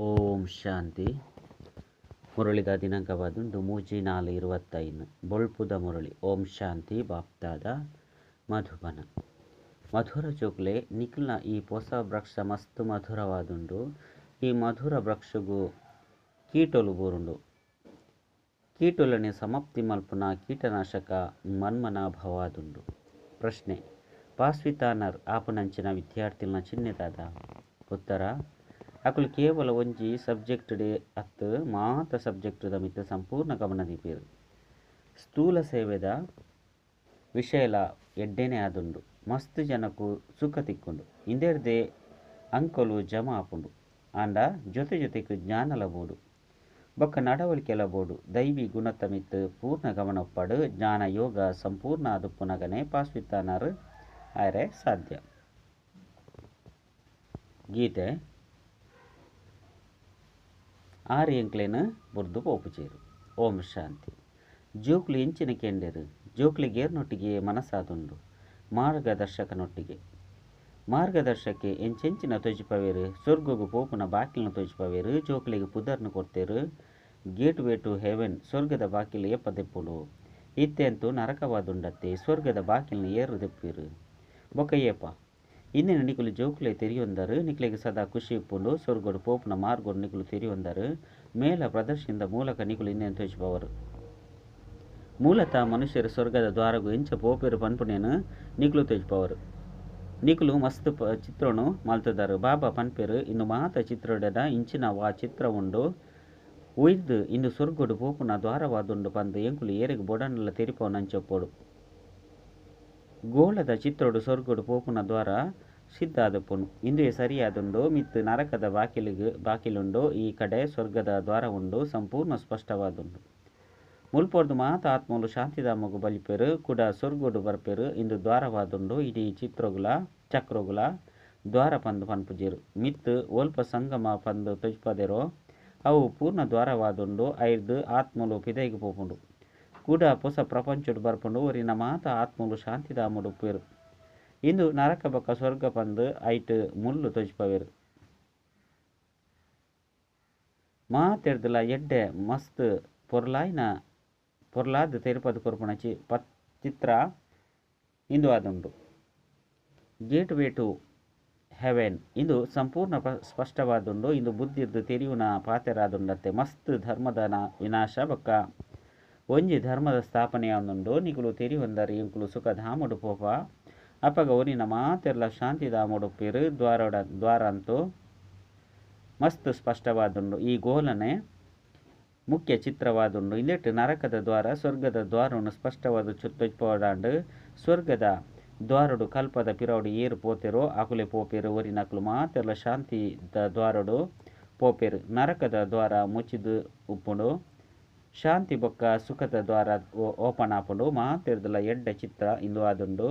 ಓಂ ಶಾಂತಿ. ಮುರಳಿದ ದಿನಾಂಕವಾದುಂಡು ಮೂಜಿ ನಾಲ್ ಇರುವತ್ತೈದು. ಬೊಳ್ಪುದ ಮುರಳಿ, ಓಂ ಶಾಂತಿ, ಬಾಪ್ತಾದ, ಮಧುಬನ. ಮಧುರ ಚೋಕ್ಲೆ, ನಿಖಿಲ್ನ ಈ ಹೊಸ ವೃಕ್ಷ ಮಸ್ತ್ ಮಧುರವಾದುಂಡು ಈ ಮಧುರ ವೃಕ್ಷಗೂ ಕೀಟೊಲು ಬೂರುಂಡು. ಕೀಟೊಲನೆ ಸಮಾಪ್ತಿ ಮಲ್ಪುನ ಕೀಟನಾಶಕ ಮನ್ಮನ ಭವಾದುಂಡು ಪ್ರಶ್ನೆ ಪಾಸ್ವಿತಾನರ್ ಆಪನಂಚಿನ ವಿದ್ಯಾರ್ಥಿನ ಚಿನ್ನೆದಾದ ಉತ್ತರ ಅಕುಲು ಕೇವಲ ಒಂಜಿ ಸಬ್ಜೆಕ್ಟ್ ಡೆ ಅತ್ತು ಮಾತ ಸಬ್ಜೆಕ್ಟ್ ಮಿತ್ತ ಸಂಪೂರ್ಣ ಗಮನ ದೀಪೇರು ಸ್ಥೂಲ ಸೇವೆದ ವಿಷಯಲ ಎಡ್ಡೆನೆ ಆದುಂಡು, ಮಸ್ತ್ ಜನಕು ಸುಖ ತಿಕ್ಕುಂಡು. ಇಂದೆರ್ದೆ ಅಂಕಲು ಜಮ ಆಪುಂಡು. ಆಂಡ ಜೊತೆ ಜೊತೆಗ್ ಜ್ಞಾನ ಬೋಡು ಬೊಕ್ಕ ನಡವಳಿಕೆ ಬೋಡು ದೈವಿ ಗುಣತ ಮಿತ್ ಪೂರ್ಣ ಗಮನ ಒಪ್ಪಡು. ಜ್ಞಾನ ಯೋಗ ಸಂಪೂರ್ಣ ಆದುಪ್ಪುನಗನೆ ಪಾಸ್ವಿತ್ತಾನರ್ ಆರೆ ಸಾಧ್ಯ. ಗೀತೆ ಆರು ಎಂಕ್ಲೆನ್ ಬುರ್ದು ಪೋಪುಚೇರು ಓಂ ಶಾಂತಿ. ಜೋಕ್ಲು ಎಂಚಿನ ಕೆಂಡೆರು ಜೋಕ್ಲಿಗೇರ್ನೊಟ್ಟಿಗೆ ಮನಸ್ಸಾದುಂಡು. ಮಾರ್ಗದರ್ಶಕನೊಟ್ಟಿಗೆ. ಮಾರ್ಗದರ್ಶಕ್ಕೆ ಎಂಚೆಂಚಿನ ತೊಜಿಪವೇರು, ಸ್ವರ್ಗಗು ಪೋಪುನ ಬಾಕಿಲನ್ನು ತೊಜಿಪವೇರು, ಜೋಕ್ಲಿಗೆ ಪುದರ್ನು ಕೊಡ್ತೇರು. ಗೇಟ್ ವೇ ಟು ಹೆವೆನ್, ಸ್ವರ್ಗದ ಬಾಕಿಲು ಎಪ್ಪ ದೆಪ್ಪುಡು. ಇತ್ತೆಂತು ನರಕವಾದುಂಡತ್ತೆ, ಸ್ವರ್ಗದ ಬಾಕಿಲನ್ನು ಏರು ದೆಪ್ಪಿರು ಏಪ ಇಂದಿನ ನಿಕುಲು ಜೋಕ್ಲೆ ತೆರಿಯೊಂದರು, ನಿಕ್ಲೆಗೆ ಸದಾ ಖುಷಿ ಇಪ್ಪುಂಡು ಸ್ವರ್ಗಡು ಪೋಪುನ ಮಾರ್ಗೋಡು ನಿಕುಲು ತೆರಿಯೊಂದರು, ಮೇಲ ಪ್ರದರ್ಶನದ ಮೂಲಕ ನಿಕುಲು ಇನ್ನೇನು ತೊಜಿಪವರು ಮೂಲತಃ ಮನುಷ್ಯರು ಸ್ವರ್ಗದ ದ್ವಾರಗು ಇಂಚ ಪೋಪೆರು ಪನ್ಪುನೇನು ನಿಕ್ಲು ತೊಜ್ಪವರು ನಿಕ್ಲು ಮಸ್ತ್ ಚಿತ್ರೋನು ಮಲ್ತದಾರು, ಬಾಬಾ ಪನ್ಪೆರು, ಇನ್ನು ಮಾತ ಚಿತ್ರೋಡದ ಇಂಚಿನ ವಾ ಚಿತ್ರ ಉಂಡು ಉಯ್ದು ಇಂದು ಸ್ವರ್ಗಡು ಪೋಪುನ ದ್ವಾರವಾದುಂಡು ಪಂದು ಎಂಕುಲು ಏರೆಗ್ ಬೊಡನ್ಲ ತೆರಿಪವನಂಚೊಪ್ಪೋಡು ಗೋಳದ ಚಿತ್ರಡು ಸ್ವರ್ಗಡು ಪೋಪುನ ದ್ವಾರ ಸಿದ್ಧಾದಪ್ಪುನು ಇಂದುವೆ ಸರಿಯಾದುಂಡು ಮಿತ್ ನರಕದ ಬಾಕಿಲಿಗೆ, ಬಾಕಿಲುಂಡು, ಈ ಕಡೆ ಸ್ವರ್ಗದ ದ್ವಾರ ಉಂಡು, ಸಂಪೂರ್ಣ ಸ್ಪಷ್ಟವಾದುಂಡು. ಮುಲ್ಪೊರ್ದು ಮಾತ ಆತ್ಮಲು ಶಾಂತಿಧಾಮಗು ಬಲಿಪೆರು, ಕೂಡ ಸ್ವರ್ಗೋಡು ಬರ್ಪೆರು, ಇಂದು ದ್ವಾರವಾದುಂಡು, ಇಡೀ ಚಿತ್ರಗುಲ, ಚಕ್ರಗುಲ, ದ್ವಾರ ಪಂದು ಪನ್ಪುಜಿರು. ಮಿತ್ ಒಲ್ಪ ಸಂಗಮ ಪಂದು ತಜ್ಪದೆರೋ, ಅವು ಪೂರ್ಣ ದ್ವಾರವಾದುಂಡು ಐದು ಆತ್ಮಲು ಪಿದೈಗೆ ಪೋಪುಂಡು. ಕೂಡ ಹೊಸ ಪ್ರಪಂಚಡು ಬರ್ಪುಂಡು ಒರಿನ ಮಾತ ಆತ್ಮಲು ಶಾಂತಿದ ಉಪ್ಪೇರು ಇಂದು ನರಕ ಬೊಕ್ಕ ಸ್ವರ್ಗ ಪಂದು ಐಟ್ ಮುಳ್ಳು ತೊಜ್ಪವೆರು. ಮಾತೆರ್ದುಲ ಎಡ್ಡೆ ಮಸ್ತ್ ಪೊರ್ಲಾಯ್ನ ಪೊರ್ಲಾದ್ ತೆರುಪದ ಕೊರ್ಪುನ ಚಿ ಪತ್ ಚಿತ್ರ ಇಂದು ಆದುಂಡು. ಗೇಟ್ ವೇ ಟು ಹೆವೆನ್ ಇಂದು ಸಂಪೂರ್ಣ ಸ್ಪಷ್ಟವಾದುಂಡು. ಇಂದು ಬುದ್ಧಿರ್ದು ತೆರಿಯುನ ಪಾತೆರಾದುಂಡತ್ತೆ ಮಸ್ತ್ ಧರ್ಮದ ವಿನಾಶ ಬೊಕ್ಕ ಒಂಜಿ ಧರ್ಮದ ಸ್ಥಾಪನೆ ಆದುಂಡು ನಿಕುಲು ತೆರಿಯೊಂದರಿ ಇಂಕುಲು ಸುಖ ಧಾಮಡು ಪೋಪ. ಅಪಗ ಒರಿನ ಮಾತೆರ್ಲ ಶಾಂತಿಧಾಮುಡು ಪಿರು, ದ್ವಾರಡ ದ್ವಾರ ಅಂತೂ ಮಸ್ತ್ ಸ್ಪಷ್ಟವಾದುಂಡು. ಈ ಗೋಲನೆ ಮುಖ್ಯ ಚಿತ್ರವಾದುಂಡು. ಇಂದೆಟ್ ನರಕದ ದ್ವಾರ, ಸ್ವರ್ಗದ ದ್ವಾರವನ್ನು ಸ್ಪಷ್ಟವಾದ ಚೊತ್ತೊಜ್ಪೋಡಾಂಡು ಸ್ವರ್ಗದ ದ್ವಾರಡು ಕಲ್ಪದ ಪಿರವಡು ಏರು ಪೋತೆರೋ, ಅಕುಲೆ ಪೋಪೆರು ಒರಿನಕುಲು ಮಾತೆರ್ಲ ಶಾಂತಿ ದ ದ್ವಾರಡು ಪೋಪೆರು. ನರಕದ ದ್ವಾರ ಮುಚ್ಚಿದು ಉಪ್ಪುಂಡು. ಶಾಂತಿ ಬೊಕ್ಕ ಸುಖದ ದ್ವಾರ ಓಪನ್ ಆಪುಂಡು ಮಾತೆರ್ದಲ ಎಡ್ಡ ಚಿತ್ರ ಇಂದು ಆದುಂಡು.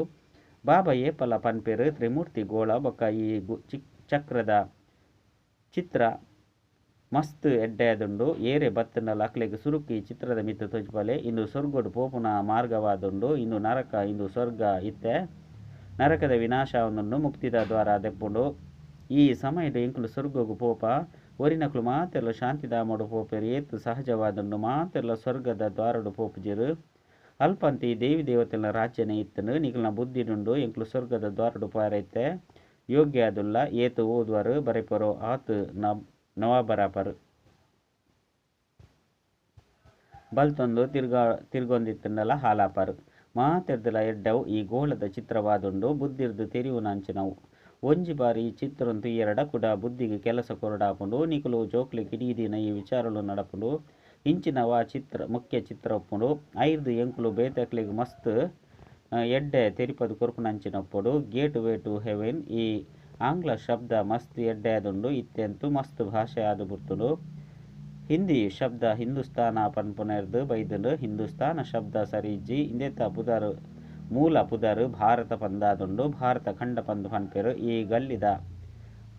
ಬಾಬಾ ಏಪಲ ಪನ್ಪೆರು ತ್ರಿಮೂರ್ತಿ ಗೋಳ ಬೊಕ್ಕ ಈ ಚಿಕ್, ಚಕ್ರದ ಚಿತ್ರ ಮಸ್ತ್ ಎಡ್ಡೆಯಾದುಂಡು ಏರೆ ಬತ್ತನ ಅಕ್ಲೆಗ್ ಸುರುಕಿ ಚಿತ್ರದ ಮಿತ್ತ ತೋಜ್ಪಲೆ. ಇಂದು ಸ್ವರ್ಗಡು ಪೋಪುನ ಮಾರ್ಗವಾದುಂಡು. ಇಂದು ನರಕ, ಇಂದು ಸ್ವರ್ಗ ಇತ್ತೆ. ನರಕದ ವಿನಾಶ ಅವನನ್ನು ಮುಕ್ತಿದ ದ್ವಾರ ದೆಪ್ಪುಂಡು. ಈ ಸಮಯದ ಇಂಕುಲು ಸ್ವರ್ಗಗು ಪೋಪ ಒರಿನಕ್ಲು ಮಾತೆರ್ಲ ಶಾಂತಿಧಾಮಡು ಪೋಪೆರ್, ಏತ್ ಸಹಜವಾದುಂಡು ಮಾತೆಲ್ಲ ಸ್ವರ್ಗದ ದ್ವಾರಡು ಪೋಪುಜೆರು ಅಲ್ಪಂತಿ ದೇವಿ ದೇವತೆಲ ರಾಜ್ಯನೆ ಇತ್ತನು ಬುದ್ಧಿ ಬುದ್ಧಿಡುಂಡು ಎಂಕ್ಲು ಸ್ವರ್ಗದ ದ್ವಾರಡು ಪಾರೈತೆ. ಯೋಗ್ಯ ಅದುಲ್ಲ ಏತು ಓದುವರು, ಬರೆಪರೋ, ಆತ್ ನವಾಬರಾಪರು. ಬಲ್ತೊಂದು ತಿರ್ಗಾ ತಿರ್ಗೊಂದಿತ್ತನ್ನೆಲ್ಲ ಹಾಲಾಪರು. ಮಾತೆರ್ದಲ ಎಡ್ಡವು ಈ ಗೋಳದ ಚಿತ್ರವಾದುಂಡು, ಬುದ್ಧಿರ್ದು ತೆರಿಯುನಂಚಿನವು ಒಂಜಿ ಬಾರಿ ಎರಡ ಕುಡ ಬುದ್ಧಿಗೆ ಕೆಲಸ ಕೊರಡಾಪುಂಡು. ನಿಕುಲು ಜೋಕ್ಲಿ ದಿನ ಈ ವಿಚಾರಲು ನಡಪುಂಡು. ವಾ ಚಿತ್ರ, ಮುಖ್ಯ ಚಿತ್ರ ಒಪ್ಪುಂಡು. ಐದು ಎಂಕುಲು ಬೇತಕ್ಲಿಗೆ ಮಸ್ತ್ ಎಡ್ಡೆ ತೆರಿಪದು ಕೊರ್ಪುನಂಚಿನಪ್ಪುಡು ಗೇಟ್ ವೇ ಟು ಹೆವೆನ್, ಈ ಆಂಗ್ಲ ಶಬ್ದ ಮಸ್ತ್ ಎಡ್ಡೆ ಆದುಂಡು ಇತ್ತೆಂತು ಮಸ್ತ್ ಭಾಷೆ ಆದು ಬುರ್ತುಂಡು. ಹಿಂದಿ ಶಬ್ದ ಹಿಂದೂಸ್ತಾನ ಪನ್ಪುನೆರ್ದು ಬೈದುಂಡು. ಹಿಂದೂಸ್ತಾನ ಶಬ್ದ ಸರಿಜ್ಜಿ ಇಂದೆತ್ತ ಪುದರ್ ಮೂಲ ಪುದರ್ ಭಾರತ ಪಂದಾದುಂಡು, ಭಾರತ ಖಂಡ ಪಂದು ಪನ್ಪೆರು ಈ ಗಲ್ಲಿದ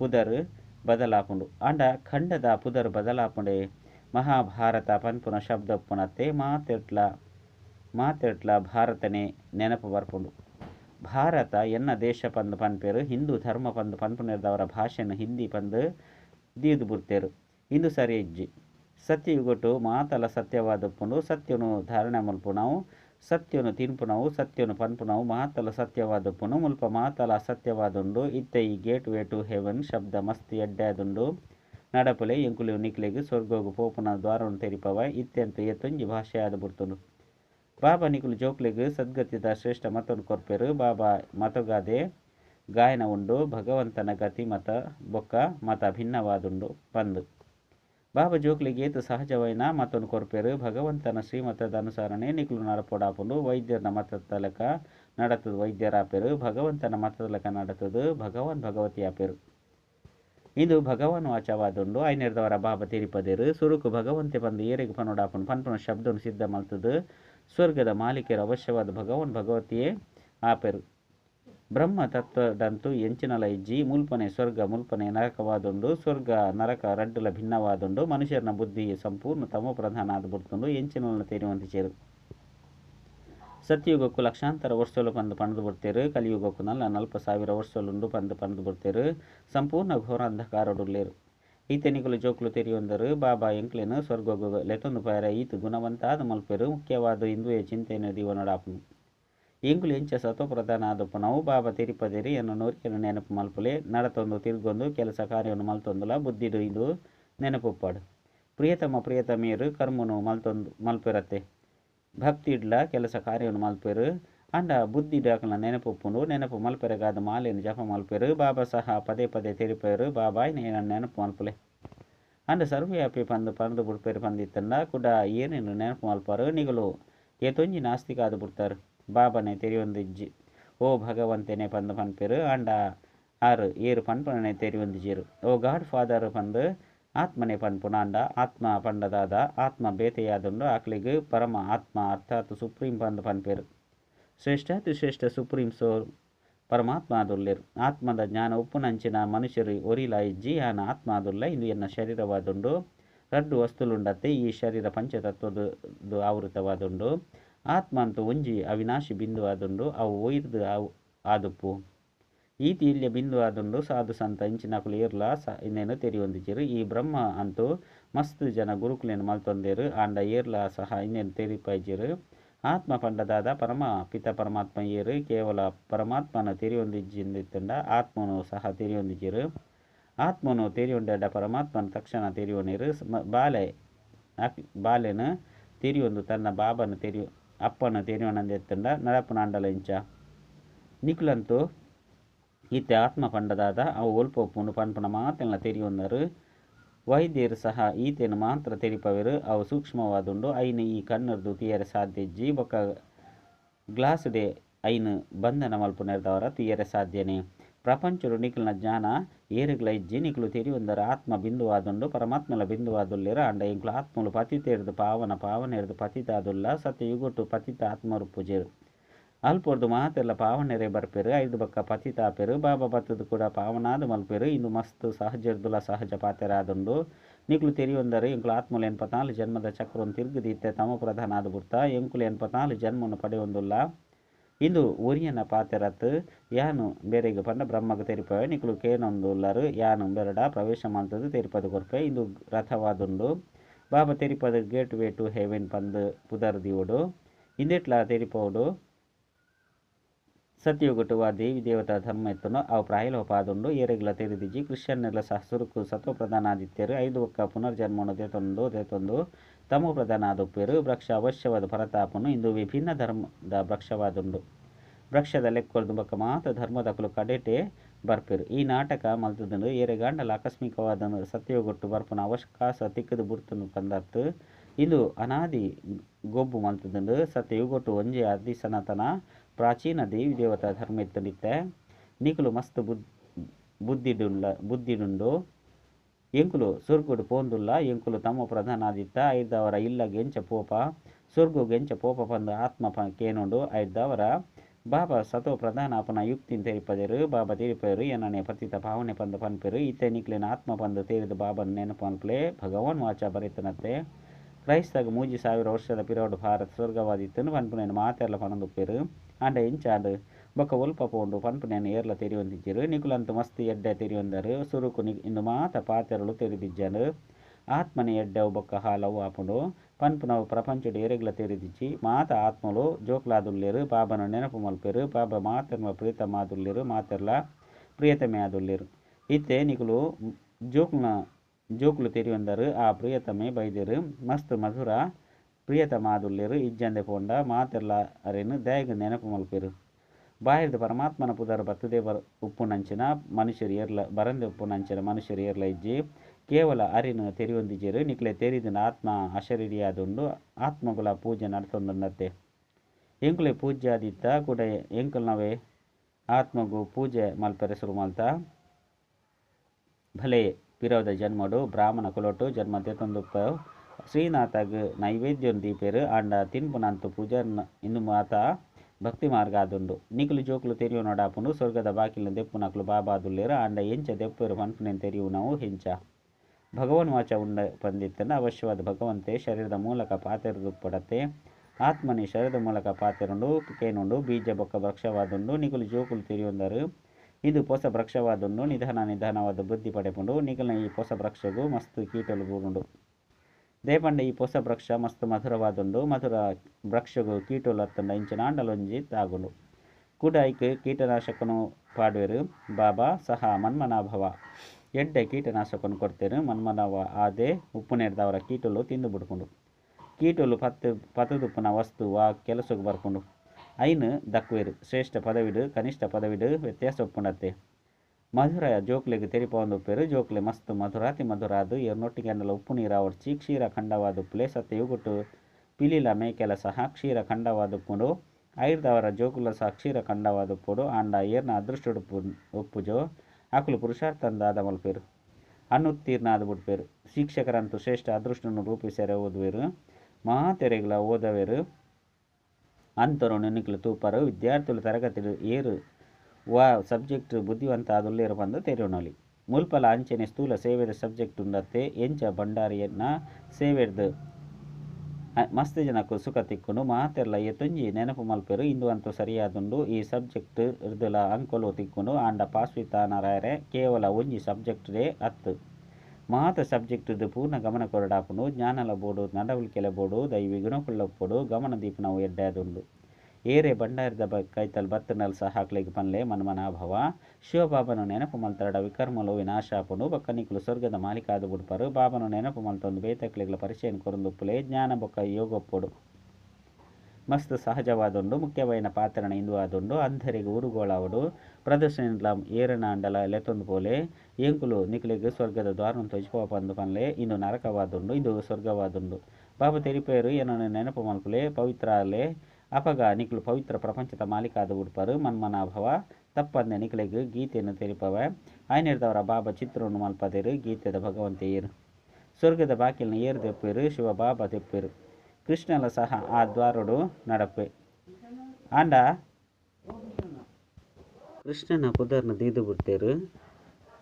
ಪುದರ್ ಬದಲಾಪುಂಡು. ಆಂಡ ಖಂಡದ ಪುದರ್ ಬದಲಾಪುಂಡೆ ಮಹಾಭಾರತ ಪನ್ಪುನ ಶಬ್ದ ಪುನತ್ತೆ ಮಾತೆಟ್ಲ ಮಾತೆಟ್ಲ ಭಾರತನೆ ನೆನಪು ಬರ್ಪುಂಡು. ಭಾರತ ಎನ್ನ ದೇಶ ಪಂದು ಪನ್ಪೆರು ಹಿಂದೂ ಧರ್ಮ ಪಂದು ಪನ್ಪುನೆರ್ದವರ ಭಾಷೆಯನ್ನು ಹಿಂದಿ ಪಂದು ದೀದು ಬುರ್ತೇರು ಇಂದು ಸರಿ ಇಜ್ಜಿ ಸತ್ಯಯುಗೊಟ್ಟು ಮಾತಲ ಸತ್ಯವಾದಪ್ಪುಂಡು, ಸತ್ಯನು ಧಾರಣೆ ಮಲ್ಪುಣವು ತಿನ್ಪುನವು, ಸತ್ಯವನ್ನು ಪನ್ಪುನವು ಪನ್ಪುಣವು ಸತ್ಯವಾದ ಪುನು ಮುಲ್ಪ ಮಾತಲ ಅಸತ್ಯವಾದುಂಡು, ಇತ್ತ ಈ ಗೇಟ್ ವೇ ಟು ಹೆವನ್, ಶಬ್ದ ಮಸ್ತ್ ಎಡ್ಡಾದುಂಡು. ನಡಪಲೆ ಎಂಕುಲಿ ನಿಕ್ಲೆಗ್ ಸ್ವರ್ಗೋಗು ಪೋಪುನ ದ್ವಾರವನ್ನು ತೆರಿಪವ, ಇತ್ತೆಂತ ಎತ್ತೊಂಜಿ ಭಾಷೆ ಆದ ಬುರ್ತುಂಡು. ಬಾಬಾ ನಿಕುಲು ಜೋಕ್ಲೆಗ್ ಸದ್ಗತಿದ ಶ್ರೇಷ್ಠ ಮತ್ತೊಂದು ಕೊರ್ಪೆರು, ಬಾಬಾ ಮತಗಾದೆ ಗಾಯನ ಉಂಡು ಭಗವಂತನ ಗತಿ ಮತ ಬೊಕ್ಕ ಮತ ಭಿನ್ನವಾದುಂಡು ಪಂದು ಬಾಬಾ ಜೋಕ್ಲಿಗೆ ಏತು ಸಹಜವೈನ? ಮತ್ತೊಂದು ಕೊರ್ಪೆರು. ಭಗವಂತನ ಶ್ರೀಮತದ ಅನುಸರಣೆ ನಿಕ್ಲು ನರಪೋಡಾಪುಂಡು. ವೈದ್ಯರ ಮತದ ತಲಕ ನಡತದು ವೈದ್ಯರಾಪೆರು ಭಗವಂತನ ಮತದಲಕ ನಡತದು ಭಗವಾನ್ ಭಗವತಿ ಆಪೆರು ಇಂದು ಭಗವಾನ್ ವಾಚವಾದುಂಡು ಐನೆರ್ದವರ ಬಾಬ ತಿರಿಪದೇರು ಸುರುಕು ಭಗವಂತೆ ಬಂದು ಏರಿಗೆ ಪನೋಡಾಪುಂಡು. ಪನ್ಪನ ಶಬ್ದನು ಸಿದ್ಧ ಮಲ್ತದು. ಸ್ವರ್ಗದ ಮಾಲೀಕರು ಅವಶ್ಯವಾದ ಭಗವಾನ್ ಭಗವತಿಯೇ ಆಪೆರು ಬ್ರಹ್ಮ ತತ್ವದಂತೂ ಎಂಚಿನಲೈ ಇಜ್ಜಿ ಮುಲ್ಪನೆ, ಸ್ವರ್ಗ ಮುಲ್ಪನೆ ನರಕವಾದುಂಡು ಸ್ವರ್ಗ, ನರಕ ರಡ್ಡುಲ ಭಿನ್ನವಾದುಂಡು ಮನುಷ್ಯರನ ಬುದ್ಧಿ ಸಂಪೂರ್ಣ ತಮೋ ಪ್ರಧಾನ ಆದ ಬುಡ್ತುಂಡು ಎಂಚಿನಲ ತೇರುವಂತಿಚೇರು ಸತ್ಯಯುಗಕ್ಕೂ ಲಕ್ಷಾಂತರ ವರ್ಷಲು ಪಂದು ಪಣದು ಬಿಡ್ತೇರು ಕಲಿಯುಗಕ್ಕೂ ನಲ್ಲ ನಲ್ಪ ಸಾವಿರ ವರ್ಷಲುಂಡು ಪಂದು ಪಣದು ಬಿಡ್ತೇರು ಸಂಪೂರ್ಣ ಘೋರ ಅಂಧಕಾರಡುಲ್ಲೇರು ಈತನಿಗಳು ಜೋಕ್ಲು ತೆರೆಯೊಂದರು, ಬಾಬಾ ಎಂಕ್ಲೆನು ಸ್ವರ್ಗ ಲೆತೊಂದು ಪೈರ ಈತ ಗುಣವಂತಾದ ಮಲ್ಪೆರು, ಮುಖ್ಯವಾದ ಹಿಂದುವೆ ಚಿಂತೆಯನ್ನು ದಿವನಡಾಪನು. ಪ್ರಧಾನ ಆದಪ್ಪನವು ಬಾಬಾ ತಿರುಪದಿರಿ ಎನ್ನು ನೋರಿಕೆನು ನೆನಪು ಮಲ್ಪಲೆ. ನಡತೊಂದು ತಿರುಗೊಂದು ಕೆಲಸ ಕಾರ್ಯವನ್ನು ಮಲ್ತೊಂದುಲ. ಬುದ್ಧಿಡು ಇದು ನೆನಪುಪ್ಪಾಡು. ಪ್ರಿಯತಮ ಪ್ರಿಯತಮಿಯರು, ಕರ್ಮನು ಮಲ್ತೊಂದು ಮಲ್ಪಿರತ್ತೆ. ಭಕ್ತಿ ಇಡ್ಲ, ಕೆಲಸ ಕಾರ್ಯವನ್ನು ಮಲ್ಪೆರು. ಅಂಡ ಬುದ್ಧಿ ಡಾಕಲ ನೆನಪುಪ್ಪುಂಡು. ನೆನಪು ಮಲ್ಪೆರಗಾದ ಮಾಲೆಯನ್ನು ಜಪ ಮಲ್ಪೆರು. ಬಾಬಾ ಸಹ ಪದೇ ಪದೇ ತೆರಿಪೇರು ಬಾಬಾಯ್ ನೇನ ನೆನಪು ಮಲ್ಪಲೆ? ಅಂಡ ಸರ್ವವ್ಯಾಪಿ ಪಂದು ಪಂದು ಬುಡ್ಪೇರು ಪಂದಿತ್ತಂಡ ಕುಡ ಏನೇನು ನೆನಪು ಮಲ್ಪಾರು? ನಿಗಲು ಏತೊಂಜಿ ನಾಸ್ತಿಕ ಆದು ಬಿಡ್ತಾರು. ತೆರಿಯೊಂದಿಜ್ಜಿ ಓ ಭಗವಂತನೇ ಪಂದು ಪನ್ಪೇರು ಅಂಡ ಆರು ಏರು பண்பனை ತೆರಿಯೊಂದಿಜೀರು ಓ ಗಾಡ್ ಫಾದರ್ ಪಂದು ಆತ್ಮನೆ ಪನ್ಪುನ ಅಂಡ, ಆತ್ಮ ಪಂಡದಾದ, ಆತ್ಮ ಬೇತೆಯಾದುಂಡು ಆಕ್ಲಿಗ್ ಪರಮ ಆತ್ಮ ಅರ್ಥಾತ್ ಸುಪ್ರೀಂ ಪಂದು ಪನ್ಪೇರು ಶ್ರೇಷ್ಠಾತಿ ಶ್ರೇಷ್ಠ ಸುಪ್ರೀಂ ಸೋರ್ ಪರಮಾತ್ಮ ಆದುಲ್ಲೇರು ಆತ್ಮದ ಜ್ಞಾನ ಉಪ್ಪುನಂಚಿನ ಮನುಷ್ಯರು ಒರಿಲ ಇಜ್ಜಿ ಆನ ಆತ್ಮ ಆದುಲ್ಲ ಇದು ಎನ್ನ ಶರೀರವಾದುಂಡು, ರಡ್ಡು ವಸ್ತುಲುಂಡತ್ತೆ ಈ ಶರೀರ ಪಂಚತತ್ವದ ಆವೃತವಾದುಂಡು. ಆತ್ಮ ಅಂತ ಒಂಜಿ ಅವಿನಾಶಿ ಬಿಂದು ಆದುಂಡು ಅವು ಒಯ್ದು ಅವು ಆದುಪ್ಪು. ಈತಿ ಇಲ್ಯ ಬಿಂದು ಆದುಂಡು ಸಾಧು ಸಂತ ಇಂಚಿನಕುಲು ಏರ್ಲ ಸ ಇನ್ನೇನು ತೆರಿಯೊಂದಿಜಿರು. ಈ ಬ್ರಹ್ಮ ಅಂತೂ ಮಸ್ತ್ ಜನ ಗುರುಕುಲೇನು ಮಲ್ತೊಂದೇರು. ಆಂಡ ಏರ್ಲ ಸಹ ಇನ್ನೇನು ತೆರಿಪೈಜಿರು. ಆತ್ಮ ಪಂಡದಾದ ಪರಮ ಪಿತ ಪರಮಾತ್ಮ ಏರು. ಕೇವಲ ಪರಮಾತ್ಮನ ತೆರಿಯೊಂದಿಜ್ಜಿಂದಿತ್ತಂಡ ಆತ್ಮನು ಸಹ ತೆರಿಯೊಂದಿಜಿರು. ಆತ್ಮನು ತೆರಿಯೊಂಡ ಪರಮಾತ್ಮನ ತಕ್ಷಣ ತೆರಿಯೋನಿರು ಬಾಲೆ ಬಾಲೆನ ತೆರಿಯೊಂದು ತನ್ನ ಬಾಬನ ತೆರಿಯೋ ಅಪ್ಪನ ತೆರಿಯೋಣಂದೆತ್ತಂಡ ನಡಪನ ಅಂಡಲ ಇಂಚ ನಿಕ್ಲಂತೂ ಈತೆ ಆತ್ಮ ಪಂಡದಾದ ಅವು ಒಲ್ಪೊಪ್ಪುಂಡು ಪನ್ಪನ ಮಾತೆಲ್ಲ ತೆರಿಯೊಂದರು. ವೈದ್ಯರು ಸಹ ಈತೆನು ಮಾತ್ರ ತೆರಿಪವರು, ಅವು ಸೂಕ್ಷ್ಮವಾದುಂಡು, ಐನು ಈ ಕಣ್ಣರ್ದು ತೀಯರೆ ಸಾಧ್ಯಜ್ಜಿ ಬೊಕ್ಕ ಗ್ಲಾಸ್ ಡೇ ಐನು ಬಂಧನ ಮಲ್ಪುನೆರ್ದವರ ತೀಯರೆ ಸಾಧ್ಯನೆ. ಪ್ರಪಂಚರು ನಿಖಿಲ್ನ ಜ್ಞಾನ ಏರುಗಳ ನಿಖಿಲು ತೆರಿಯೊಂದರ ಆತ್ಮ ಬಿಂದುವಾದುಂಡು, ಪರಮಾತ್ಮಲ ಬಿಂದುವಾದುಲ್ಲಿರ ಅಂಡ ಇಂಕ್ಲು ಆತ್ಮಲು ಪತಿತೆರ್ದು ಪಾವನ, ಪಾವನೆರ್ದು ಪತಿತಾದುಲ್ಲ ಸತ್ಯ ಯುಗೊಟ್ಟು ಪತಿತ ಆತ್ಮರು ಪೂಜೆರು ಅಲ್ಪೊರ್ದು ಮಾತೆಲ್ಲ ಪಾವನೆರೆ ಬರ್ಪೇರು, ಐದು ಬಕ್ಕ ಪತಿತಾಪೆರು ಬಾಬಾ ಬತ್ತದು ಕೂಡ ಪಾವನಾದ ಮಲ್ಪೇರು, ಇಂದು ಮಸ್ತ್ ಸಹಜರ್ದುಲ ಸಹಜ ಪಾತೆರಾದುಂಡು. ನಿಕ್ಲು ತೆರಿಯೊಂದರೆ ಎಂಕುಲು ಆತ್ಮಲು ಎನ್ಪತ್ನಾಲು ಜನ್ಮದ ಚಕ್ರವನ್ನು ತಿರುಗದಿತ್ತೆ ತಮ ಪ್ರಧಾನ ಆದ ಬುರ್ತ ಎಂಕುಲು ಎನ್ಪತ್ನಾಲು ಜನ್ಮವನ್ನು ಪಡೆಯೊಂದುಲ್ಲ ಇಂದು ಒರಿಯನ ಪಾತೆರತ್ ಯಾನು ಬೇರೆಗೆ ಪಂಡ ಬ್ರಹ್ಮಗ ತೆರಿಪವೆ ನಿಕ್ಲು ಕೇನೊಂದುಲ್ಲರು ಯಾನು ಬೆರಡ ಪ್ರವೇಶ ಮಂತದು ತೆರಿಪದ ಕೊರ್ಪೆ ಇಂದು ರಥವಾದುಂಡು ಬಾಬಾ ತೆರಿಪದ ಗೇಟ್ ವೇ ಟು ಹೆವೆನ್ ಪಂದ್ ಪುದರ್ದಿಯೋಡು ಇಂದೆಟ್ಲ ತೆರಿಪೋಡು ಸತ್ಯಯುಗಟುವ ದೇವಿ ದೇವತಾ ಧರ್ಮ ಎತ್ತನು ಅವು ಪ್ರಾಯಲೋಪಾದುಂಡು ಏರೆಗ್ಲ ತೆರೆದಿಜ್ಜಿ ಕ್ರಿಶ್ಚಿಯನ್ನೆಲ್ಲ ಸಹ ಸುರುಕು ಸತ್ವ ಪ್ರಧಾನಾದಿತ್ಯರು ಐದು ಒಕ್ಕ ಪುನರ್ಜನ್ಮನು ದೇತೊಂದು ದೇತೊಂದು ತಮೋ ಪ್ರಧಾನ ಆದುಪ್ಪೇರು ವೃಕ್ಷ ಅವಶ್ಯವಾದ ಪರತಾಪನು ಇಂದು ವಿಭಿನ್ನ ಧರ್ಮದ ವೃಕ್ಷವಾದುಂಡು ವೃಕ್ಷದ ಲೆಕ್ಕೊಳ್ದು ಬಕ್ಕ ಮಾತ ಧರ್ಮದಕಲು ಕಡೆಟೆ ಬರ್ಪಿರು. ಈ ನಾಟಕ ಮಲ್ತುದುಂಡು ಏರೆಗಾಂಡಲ ಆಕಸ್ಮಿಕವಾದ ಸತ್ಯಗೊಟ್ಟು ಬರ್ಪನ ಅವಕಾಶ ತಿಕ್ಕದು ಬುರ್ತನು ಪಂದತ್ತು ಇಂದು ಅನಾದಿ ಗೊಬ್ಬು ಮಲ್ತುದುಂಡು ಸತ್ಯಯುಗೊಟ್ಟು ಒಂಜೆ ಅದಿ ಸನಾತನ ಪ್ರಾಚೀನ ದೇವಿ ದೇವತಾ ಧರ್ಮ ಎತ್ತಲಿತ್ತೆ ನಿಖಲು ಮಸ್ತ್ ಬುದ್ ಬುದ್ಧಿಡುಲ್ಲ ಬುದ್ಧಿಡುಂಡು. ಎಂಕುಲು ಸುರ್ಗುಡು ಪೋಂದುಲ್ಲ, ಎಂಕುಲು ತಮ್ಮ ಪ್ರಧಾನಾದಿತ್ತ, ಐದವರ ಇಲ್ಲ ಗೆಂಚ ಪೋಪ, ಸುರ್ಗು ಗೆಂಚ ಪೋಪ ಪಂದ ಆತ್ಮ ಕೇನುಂಡು, ಐದವರ ಬಾಬಾ ಸತೋ ಪ್ರಧಾನ ಅಪನ ಯುಕ್ತಿನ್ ತೆರಿಪದೆರು, ಬಾಬಾ ತಿರಿಪರು ಎನ್ನನೆ ಪತಿತ ಭಾವನೆ ಪಂದ ಪನ್ಪೆರು ಇತ್ತೆ ನಿಕ್ಲಿನ ಆತ್ಮ ಪಂದ ತೇರಿದ ಬಾಬನ ನೆನಪನ್ಪ್ಲೆ, ಭಗವಾನ್ ವಾಚ ಬರೆತನತ್ತೆ. ಕ್ರೈಸ್ತಗ ಮೂಜಿ ಸಾವಿರ ವರ್ಷದ ಪಿರೋಡು ಭಾರತ ಸ್ವರ್ಗವಾದಿತ್ತನು ಪನ್ಪುನೇನು ಮಾತೆರ್ಲ ಪನದುಪ್ಪೆರು. ಅಂಡ ಇಂಚಾಂಡು ಬೊಕ್ಕ ಒಲ್ಪ ಪೋಂಡು ಪಂಪು ನೆನ ಏರ್ಲ ತೆರಿಯೊಂದಿಜ್ಜೆರ್ ನಿಕುಲಂತು ಮಸ್ತ್ ಎಡ್ಡೆ ತೆರಿಯೊಂದರು ಸುರುಕು ಇಂದು ಮಾತ ಪಾತೆರಳು ತೆರಿದಿಜ್ಜರು ಆತ್ಮನೆ ಎಡ್ಡೆವು ಬೊಕ್ಕ ಹಾಲವು ಆಪುಂಡು. ಪನ್ಪುನವು ಪ್ರಪಂಚಡು ಎರೆಗ್ಲ ತೆರೆದಿಚ್ಚಿ ಮಾತ ಆತ್ಮಲು ಜೋಕ್ಲಾದುಲ್ಲೆರು. ಬಾಬನ ನೆನಪು ಮಲ್ಪೆರು. ಬಾಬ ಮಾತರ್ಮ ಪ್ರೀತ ಮಾದುಲ್ಲೆರು ಮಾತೆರ್ಲ ಪ್ರಿಯತಮೆ ಆದುಲ್ಲೆರು ಇತ್ತೆ ನಿಕುಲು ಜೋಕ್ನ ಜೋಕುಲು ತೆರಿಯೊಂದರು ಆ ಪ್ರಿಯತಮೆ ಬೈದರು. ಮಸ್ತ್ ಮಧುರ ಪ್ರಿಯತಮಾದುಲ್ಲೆರು. ಇಜ್ಜಂದೆ ಪೊಂಡ ಮಾತೆರ್ಲ ಅರೆನು ದಯಗು ನೆನಪು ಮಲ್ಪೆರು. ಬಾಹಿರ್ದ ಪರಮಾತ್ಮನ ಪುದರ್ ಬತ್ತದೇ ಬರ ಉಪ್ಪು ನಂಚಿನ, ಮನುಷ್ಯರು ಏರ್ಲ ಬರಂದೆ ಉಪ್ಪು ನಂಚಿನ, ಮನುಷ್ಯರು ಏರ್ಲ ಇಜ್ಜಿ. ಕೇವಲ ಅರಿನ ತೆರಿಯೊಂದಿಜೇರು ನಿಕ್ಲೆ ತೆರಿದಿನ ಆತ್ಮ ಅಶರೀರಿಯಾದುಂಡು ಆತ್ಮಗುಲ ಪೂಜೆ ನಡ್ತೊಂದುಂಡತ್ತೆ. ಎಂಕುಲೆ ಪೂಜ್ಯಾದಿತ್ತ ಕೂಡ ಎಂಕಲ್ನವೇ ಆತ್ಮಗೂ ಪೂಜೆ ಮಲ್ಪೆರೆ ಶುರು ಮಲ್ತ ಭಲೆ ಪಿರೋದ ಜನ್ಮಡು, ಬ್ರಾಹ್ಮಣ ಕುಲೊಟ್ಟು ಜನ್ಮ ತೆತ್ತೊಂದುಪ್ಪ ಶ್ರೀನಾಥಗ್ ನೈವೇದ್ಯ ದೀಪೇರು ಆಂಡ ತಿನ್ಪುನಂತು ಪೂಜೆ ಇನ್ನು ಮಾತ. ಭಕ್ತಿ ನಿಕ್ಲು ಜೋಕುಲು ತೆರಿಯು ನೋಡಾಪುನು ಸ್ವರ್ಗದ ನಕಲು ಬಾಬಾ ಆದುಲ್ಲೇರು ಆಂಡ ಎಂಚ ದೆಪ್ಪೇರು ಮನ್ಪುನೆನ್ ತೆರಿಯು ನಾವು ಹೆಂಚ. ಭಗವನ್ ವಾಚ ಉಂಡ ಪಂದಿತ್ತನ. ಅವಶ್ಯವಾದ ಭಗವಂತೆ ಶರೀರದ ಮೂಲಕ ಪಾತೆರದುಪ್ಪಡತ್ತೆ. ಆತ್ಮನಿ ಶರೀರದ ಮೂಲಕ ಪಾತೆರುಂಡು. ಕೇನುಂಡು. ಬೀಜ, ಬೊಕ್ಕ ವೃಕ್ಷವಾದುಂಡು ನಿಕುಲು ಜೋಕುಲು ತೆರಿಯೊಂದರು ಇದು ಹೊಸ ವೃಕ್ಷವಾದುಂಡು ನಿಧಾನ ನಿಧಾನವಾದ ಬುದ್ಧಿ ಪಡೆಪುಂಡು. ನಿಕಲ್ನ ಈ ಹೊಸ ವೃಕ್ಷಗೂ ಮಸ್ತು ಕೀಟಲು ಬೂರುಂಡು ದೇಪಂಡ ಈ ಪೊಸ ಬೃಕ್ಷ ಮಸ್ತ್ ಮಧುರವಾದುಂಡು ಮಧುರ ಬ್ರಕ್ಷಗು ಕೀಟಲು ಅತ್ತಂಡ ಇಂಚಿನ ಆಂಡಲೊಂಜಿ ತಾಗುಂಡು ಕೂಡ ಐಕ್ ಕೀಟನಾಶಕನು ಪಾಡುವೆರು. ಬಾಬಾ ಸಹ ಮನ್ಮನಾಭವ. ಎಡ್ಡೆ ಕೀಟನಾಶಕನು ಕೊಡ್ತೇರು. ಮನ್ಮನವ ಆದೆ ಉಪ್ಪು ನೆಡ್ದವರ ಕೀಟಲು ತಿಂದು ಬಿಡ್ಕೊಂಡು. ಕೀಟಲು ಪತ್ತು ಪತದುಪ್ಪನ ವಸ್ತು ವಾ ಕೆಲಸಕ್ಕೆ ಬರ್ಕೊಂಡು. ಐನು ದಕ್ವೇರು ಶ್ರೇಷ್ಠ ಪದವಿಡು, ಕನಿಷ್ಠ ಪದವಿಡು ವ್ಯತ್ಯಾಸ ಒಪ್ಪುಂಡತ್ತೆ. ಮಧುರ ಜೋಕ್ಲೆಗ್ ತೆರಿಪೊಂದು ಪೆರು ಜೋಕ್ಲೆ ಮಸ್ತ್ ಮಧುರಾತಿ ಮಧುರಾದು ಎರ್ನೊಟ್ಟಿಗೆ ಅನ್ನಲ ಉಪ್ಪು ನೀರ ಚೀ ಕ್ಷೀರ ಪ್ಲೇಸ್ ಅತ್ತೆ ಯುಗಟು ಪಿಲಿಲ ಮೇಕೆಲ ಸಹ ಕ್ಷೀರ ಖಂಡವಾದು ಉಪ್ಪುಂಡು ಐರ್ದವರ ಜೋಕುಲ ಸಹ ಕ್ಷೀರ ಖಂಡವಾದು ಉಪ್ಪುಡು ಆಂಡ ಏರ್ನ ಅದೃಷ್ಟ ಉಪ್ಪು ಉಪ್ಪುಜೋ ಆಕುಲು ಪುರುಷಾರ್ಥಂದಾದ ಮಲ್ಪೇರು ಅನ್ನುತ್ತೀರ್ಣ ಆದ್ಬಿಡ್ಪೇರು ಶಿಕ್ಷಕರಂತೂ ಶ್ರೇಷ್ಠ ಅದೃಷ್ಟನ್ನು ರೂಪಿಸರೆ ಓದುವೆರ್. ಮಹಾತೆರೆಗಳ ಓದವೇರು. ಅಂತರು ನೆನಕಲು ತೂಪರು. ವಿದ್ಯಾರ್ಥಿಗಳು ತರಗತಿಗಳು ಏರು. ವಾ ಸಬ್ಜೆಕ್ಟ್ ಬುದ್ಧಿವಂತ ಆದುಲ್ಲೇರು ಬಂದು ತೆರೆಯೋಣಲಿ ಮುಲ್ಪಲ ಅಂಚನೆ ಸ್ಥೂಲ ಸೇವೆದ ಸಬ್ಜೆಕ್ಟ್ ಉಂಡತ್ತೆ, ಎಂಚ ಭಂಡಾರಿಯನ್ನ ಸೇವೆಡ್ದು. ಮಸ್ತ್ ಜನಕ್ಕೂ ಸುಖ ತಿಕ್ಕುಂಡು ಮಾತೆರ್ಲ ಎತ್ತೊಂಜಿ ನೆನಪು ಮಲ್ಪೆರು ಇಂದು ಅಂತೂ ಸರಿಯಾದುಂಡು, ಈ ಸಬ್ಜೆಕ್ಟ್ ಇರ್ದಲ ಅಂಕೊಲು ತಿಕ್ಕುಂಡು ಆಂಡ ಪಾಸ್ವಿತಾನರಾಯರೆ ಕೇವಲ ಒಂಜಿ ಸಬ್ಜೆಕ್ಟ್ ಡೇ ಅತ್ತು. ಮಾತ ಸಬ್ಜೆಕ್ಟ್ ಪೂರ್ಣ ಗಮನ ಕೊರಡಾಪುಂಡು ಜ್ಞಾನಲ ಬೋಡು, ನಡವಳಿಕೆಲ ಬೋಡು ದೈವಿ ಗುಣಕುಳ್ಳಪ್ಪಡು ಗಮನ ದೀಪನವು ಎಡ್ಡಾದುಂಡು. ಏರೆ ಬಂಡಾರದ ಕೈತಲ್ ಬತ್ತನಲ್ ಸಹ ಹಾಕ್ಲಿಗೆ ಪನ್ಲೆ ಮನ್ಮನಾಭವ ಶಿವಬಾಬನು ನೆನಪು ಮಲ್ತಡ ವಿಕರ್ಮಲು ವಿನಾಶಾಪುನು ಬೊಕ್ಕ ನಿಕ್ಲು ಸ್ವರ್ಗದ ಮಾಲೀಕಾದ ಬುಡ್ಪರು. ಬಾಬನು ನೆನಪು ಮಲ್ತೊಂದು ಬೇತಕ್ಲಿಗಳ ಪರಿಚಯನ ಕೊರಂದುಪ್ಪುಲೆ. ಜ್ಞಾನ ಬೊಕ್ಕ ಯೋಗೊಪ್ಪುಡು. ಮಸ್ತ್ ಸಹಜವಾದುಂಡು. ಮುಖ್ಯವಾಯಿನ ಪಾತ್ರಣ ಇಂದು ಆದುಂಡು. ಅಂಧರಿಗೆ ಊರುಗೋಳಾವಡು. ಪ್ರದರ್ಶನ ಏರನಾಂಡಲ ಲೆತ್ತೊಂದು ಪೋಲೆ. ಏಂಕುಲು ನಿಕ್ಲಿಗೆ ಸ್ವರ್ಗದ ದ್ವಾರನ ತೊಜ್ಪೋ ಪಂದು ಪನ್ಲೆ ಇಂದು ಇದು ಸ್ವರ್ಗವಾದುಂಡು ಬಾಬಾ ತೆರಿಪೇರು ಏನನ್ನು ನೆನಪು ಮಲ್ಪುಲೆ ಪವಿತ್ರಾಲೆ. ಅಪಗ ನಿಕ್ಲು ಪವಿತ್ರ ಪ್ರಪಂಚದ ಮಾಲೀಕಾದ ಉಡ್ಪರು ಮನ್ಮನಾಭವ ತಪ್ಪಂದೆ ನಿಕ್ಲಿಗೆ ಗೀತೆಯನ್ನು ತೆರಿಪವ ಆಯ್ನಿಡ್ದವರ ಬಾಬಾ ಚಿತ್ರವನ್ನು ಮಲ್ಪದೇರು, ಗೀತೆದ ಭಗವಂತ ಏರು. ಸ್ವರ್ಗದ ಬಾಕಿಲ್ನ ಏರು ತೆಪ್ಪಿರು ಶಿವ ಬಾಬಾ ತೆಪ್ಪಿರು ಕೃಷ್ಣಲ ಸಹ ಆ ದ್ವಾರಡು ನಡಪೆ ಆಂಡ, ಕೃಷ್ಣನ ಪುದರ್ನ ದೀದು ಬಿಡ್ತೇರು.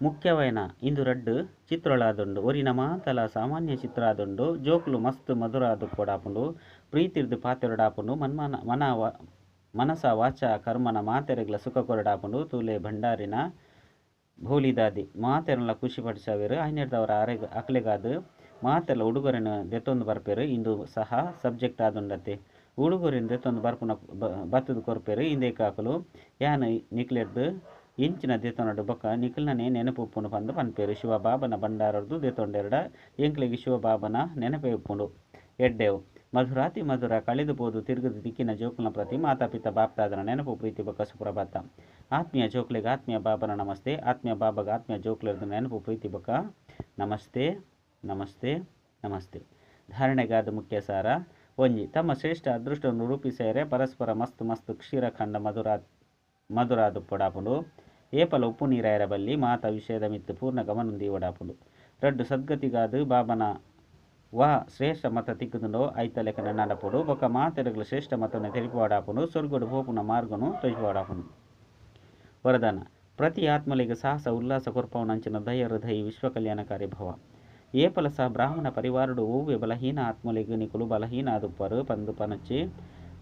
ಮುಖ್ಯವಾಯಿನ ಇಂದು ರಡ್ಡು ಚಿತ್ರಳಾದುಂಡು ಒರಿನ ಮಾತಲ ಸಾಮಾನ್ಯ ಚಿತ್ರ ಆದುಂಡು ಜೋಕುಲು ಮಸ್ತ್ ಮಧುರ ಆದು ಕೊಡಾಪುಂಡು, ಪ್ರೀತಿರ್ದು ಪಾತೆರಡಾಪುಂಡು, ಮನ್ಮನ ಮನ ಮನಸ ವಾಚ ಕರ್ಮನ ಮಾತೆರೆಗ್ಲ ಸುಖ ಕೊರಡಾಪುಂಡು, ತೂಲೆ ಭಂಡಾರಿನ ಭೋಲಿದಾದಿ. ಮಾತೆರಲ್ಲ ಖುಷಿ ಪಡಿಸವೇರು ಆಯ್ನೆಡ್ದವರ ಅರೆಗ, ಅಕ್ಲೆಗಾದು. ಮಾತೆಲ್ಲ ಉಡುಗೊರೆನ ದೆತ್ತೊಂದು ಬರ್ಪೇರು, ಇಂದು ಸಹ ಸಬ್ಜೆಕ್ಟ್ ಆದುಂಡತ್ತೆ ಉಡುಗೊರೆನ ದೆತ್ತೊಂದು ಬರ್ಪುನ ಬತ್ತದು ಕೊರ್ಪೇರು ಹಿಂದೆ ಕಾಕಲು, ಯಾನ್ ನಿಕ್ಲೆಡ್ದು ಎಂಚಿನ ದೇತೊಂಡ ಬೊಕ ನಿಖಲ್ನನೆ ನೆನಪು ಉಪ್ಪುಂಡು ಪಂದು ಪನ್ಪೇರು ಶಿವ ಬಾಬನ ಭಂಡಾರರ್ದು ದೆತೊಂಡೆರಡ ಶಿವಬಾಬನ ಶಿವ ಬಾಬನ ನೆನಪೆ ಉಪ್ಪುಂಡು. ಎಡ್ಡೆವು. ಮಧುರಾತಿ ಮಧುರ ಕಳೆದು ಬೋದು ತಿರುಗದು ದಿಕ್ಕಿನ ಜೋಕುಲ್ನ ಪ್ರತಿ ಮಾತಾಪಿತ ಬಾಪ್ತಾದನ ನೆನಪು ಪ್ರೀತಿ ಬೊಕ್ಕ ಸುಪ್ರಭಾತ ಆತ್ಮೀಯ ಜೋಕ್ಲೆಗ್ ಆತ್ಮೀಯ ಬಾಬನ ನಮಸ್ತೆ, ಆತ್ಮೀಯ ಬಾಬಗ ಆತ್ಮೀಯ ಜೋಕ್ಲಿರದ ನೆನಪು ಪ್ರೀತಿ ಬೊಕ್ಕ ನಮಸ್ತೆ ನಮಸ್ತೆ ನಮಸ್ತೆ. ಧಾರಣೆಗಾದ ಮುಖ್ಯ ಸಾರ ಒಂಜಿ. ತಮ್ಮ ಶ್ರೇಷ್ಠ ಅದೃಷ್ಟವನ್ನು ರೂಪಿಸೇರೆ, ಪರಸ್ಪರ ಮಸ್ತ್ ಮಸ್ತ್ ಕ್ಷೀರಖಂಡ ಮಧುರಾ ಮಧುರಾದು ಪೊಡಾಪುಂಡು. ಏಪಲ ಉಪ್ಪು ನೀರಾಯರ ಬಲ್ಲಿ ಮಾತ ವಿಷಯದ ಮಿತ್ತು ಪೂರ್ಣ ಗಮನಂದಿ ಒಡಾಪುಂಡು ರಡ್ಡು ಸದ್ಗತಿಗಾದು ಬಾಬನ ವಾ ಶ್ರೇಷ್ಠ ಮತ ತಿಕ್ಕುದುಂಡು ಐತ ಲೆಕ್ಕನ ನಡಪುಡು ಬೊಕ ಮಾತೆರಗ್ಲ ಶ್ರೇಷ್ಠ ಮತನ ತೆರಿಪುವಾಡಾಪುಂಡು ಸ್ವರ್ಗಡು ಹೋಪುನ ಮಾರ್ಗನು ತೊಯ್ಪುವಾಡಾಪುಂಡು ವರದಾನ ಪ್ರತಿ ಆತ್ಮಲಿಗೆ ಸಾಹಸ ಉಲ್ಲಾಸ ಕೊರ್ಪವನಂಚಿನ ದಯ ಹೃದಯ ವಿಶ್ವ ಕಲ್ಯಾಣಕಾರಿ ಭವ ಏಪಲ ಸಹ ಬ್ರಾಹ್ಮಣ ಪರಿವಾರಡು ಓವ್ಯ ಬಲಹೀನ ಆತ್ಮಲಿಗೆ ನಿಕುಲು ಬಲಹೀನ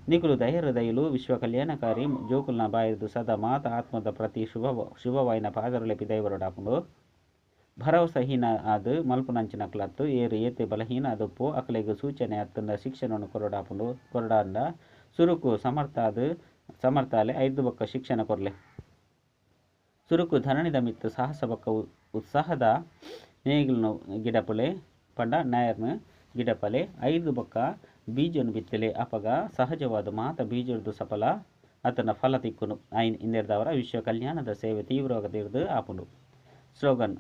ಆದುಪ್ಪರು ಪಂದು ನಿಕುಲು ದಯ ಹೃದಯಲು ವಿಶ್ವ ಕಲ್ಯಾಣಕಾರಿ ಜೋಕುಲ್ನ ಬಾಯದು ಸದಾ ಮಾತ ಆತ್ಮದ ಪ್ರತಿ ಶುಭ ಶುಭವಾಯಿನ ಪಾದರಲೆ ಪಿದೈವರಡಾಪುಂಡು ಭರವಸಹೀನ ಅದು ಮಲ್ಪುನಂಚಿನ ಕ್ಲತ್ತು ಏರು ಏತೆ ಬಲಹೀನ ಅದುಪ್ಪು ಅಕಲೆಗೆ ಸೂಚನೆ ಅತ್ತಂದ ಶಿಕ್ಷಣವನ್ನು ಕೊರಡಾಪುಂಡು ಕೊರಡಾಂಡ. ಸುರುಕು ಸಮರ್ಥ ಅದು ಸಮರ್ಥಾಲೆ ಐದು ಬೊಕ್ಕ ಶಿಕ್ಷಣ ಕೊರಲೆ. ಸುರುಕು ಧರಣಿದ ಮಿತ್ತು ಸಾಹಸ ಬೊಕ್ಕ ಉತ್ಸಾಹದ ನೇಗಿಲ್ನು ಗಿಡಪುಲೆ, ಪಂಡ ನಾಯರ್ನು ಗಿಡಪಲೆ, ಐದು ಬೊಕ್ಕ ಬೀಜನು ಬಿತ್ತಲೆ ಅಪಗ ಸಹಜವಾದ ಮಾತ ಬೀಜರ್ದು ಸಫಲ. ಅತನ ಫಲ ತಿಕ್ಕುನು. ಐನ್ ಇಂದಿರ್ದವರ ವಿಶ್ವ ಕಲ್ಯಾಣದ ಸೇವೆ ತೀವ್ರವಾಗದಿರ್ದು ಆಪುಂಡು. ಸ್ಲೋಗನ್,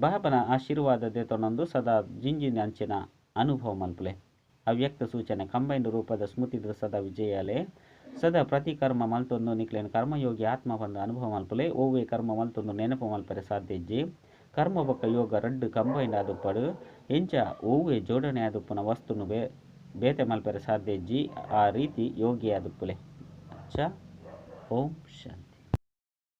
ಬಾಬನ ಆಶೀರ್ವಾದ ತೊನೊಂದು ಸದಾ ಜಿಂಜಿನ ಅಂಚಿನ ಅನುಭವ ಮಲ್ಪಲೆ. ಅವ್ಯಕ್ತ ಸೂಚನೆ, ಕಂಬೈನ್ ರೂಪದ ಸ್ಮೃತಿದ ಸದಾ ವಿಜಯಾಲೆ. ಸದಾ ಪ್ರತಿ ಕರ್ಮ ಮಲ್ತೊಂದು ಕರ್ಮ ಕರ್ಮಯೋಗಿ ಆತ್ಮ ಬಂದ ಅನುಭವ ಮಲ್ಪಲೆ. ಓವೇ ಕರ್ಮ ಮಲ್ತೊಂದು ನೆನಪು ಮಲ್ಪರೆ ಸಾಧ್ಯ ಇಜ್ಜಿ ಕರ್ಮ ಬೊಕ್ಕ ಯೋಗ ರಡ್ಡು ಕಂಬೈನ್ ಆದುಪ್ಪಡು. ಎಂಚ ಓವೇ ಜೋಡಣೆ ಆದುಪ್ಪನ ವಸ್ತುನು ಬೇ ಬೇತೆ ಮಲ್ಪೆರೆ ಸಾಧ್ಯ ಇಜ್ಜಿ ಆ ರೀತಿ ಯೋಗಿಯಾದ ಪುಲೆ. ಚ ಓಂ ಶಾಂತಿ